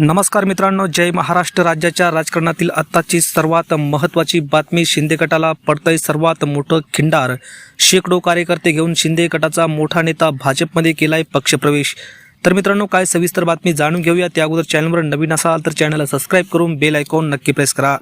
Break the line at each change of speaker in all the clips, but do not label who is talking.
नमस्कार मित्रांनो जय महाराष्ट्र राज्याच्या राजकारणातील आत्ताची सर्वात महत्त्वाची बातमी शिंदे गटाला पडतंय सर्वात मोठं खिंडार. शेकडो कार्यकर्ते घेऊन शिंदे गटाचा मोठा नेता भाजपमध्ये केलाय पक्षप्रवेश. तर मित्रांनो काय सविस्तर बातमी जाणून घेऊया त्या अगोदर चॅनलवर नवीन असाल तर चॅनलला सबस्क्राईब करून बेल आयकॉन नक्की प्रेस करा.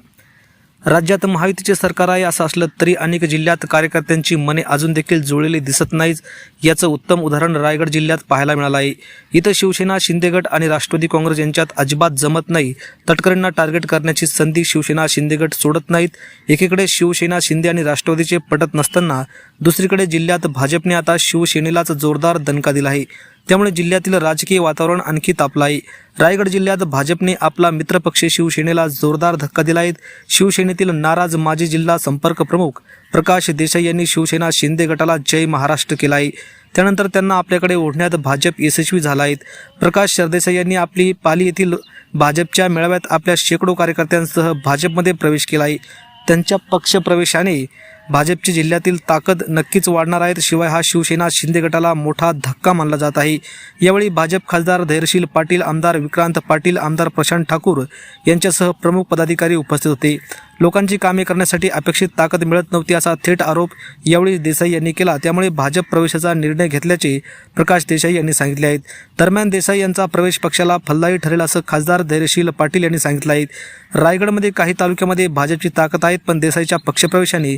राज्यात महायुतीचे सरकार आहे असं असलं तरी अनेक जिल्ह्यात कार्यकर्त्यांची मने अजून देखील जुळलेली दिसत नाहीत याचं उत्तम उदाहरण रायगड जिल्ह्यात पाहायला मिळालं आहे. इथं शिवसेना शिंदेगड आणि राष्ट्रवादी काँग्रेस यांच्यात अजिबात जमत नाही. तटकरींना टार्गेट करण्याची संधी शिवसेना शिंदेगड सोडत नाहीत. एकीकडे शिवसेना शिंदे आणि राष्ट्रवादीचे पटत नसताना दुसरीकडे जिल्ह्यात भाजपने आता शिवसेनेलाच जोरदार दणका दिला आहे. त्यामुळे जिल्ह्यातील राजकीय वातावरण आणखी तापलं आहे रायगड जिल्ह्यात भाजपने आपला मित्रपक्ष शिवसेनेला जोरदार धक्का दिला आहे शिवसेनेतील नाराज माजी जिल्हा संपर्क प्रमुख प्रकाश देसाई यांनी शिवसेना शिंदे गटाला जय महाराष्ट्र केला आहे त्यानंतर त्यांना आपल्याकडे ओढण्यात भाजप यशस्वी झाला आहे प्रकाश सरदेसाई यांनी आपली पाली येथील भाजपच्या मेळाव्यात आपल्या शेकडो कार्यकर्त्यांसह भाजपमध्ये प्रवेश केला आहे त्यांच्या पक्षप्रवेशाने भाजपची जिल्ह्यातील ताकद नक्कीच वाढणार आहेत शिवाय हा शिवसेना शिंदे गटाला मोठा धक्का मानला जात आहे. यावेळी भाजप खासदार धैर्यशील पाटील आमदार विक्रांत पाटील आमदार प्रशांत ठाकूर यांच्यासह प्रमुख पदाधिकारी उपस्थित होते. लोकांची कामे करण्यासाठी अपेक्षित ताकद मिळत नव्हती असा थेट आरोप यावेळी देसाई यांनी केला. त्यामुळे भाजप प्रवेशाचा निर्णय घेतल्याचे प्रकाश देसाई यांनी सांगितले आहेत. दरम्यान देसाई यांचा प्रवेश पक्षाला फलदायी ठरेल असं खासदार धैर्यशील पाटील यांनी सांगितलं आहे. रायगडमध्ये काही तालुक्यामध्ये भाजपची ताकद आहेत पण देसाईच्या पक्षप्रवेशाने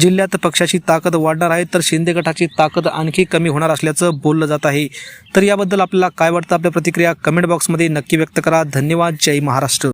जिल्ह्यात पक्षाची ताकद वाढणार आहे तर शिंदे गटाची ताकद आणखी कमी होणार असल्याचं बोललं जात आहे. तर याबद्दल आपल्याला काय वाटतं? आपल्या प्रतिक्रिया कमेंट बॉक्समध्ये नक्की व्यक्त करा. धन्यवाद. जय महाराष्ट्र.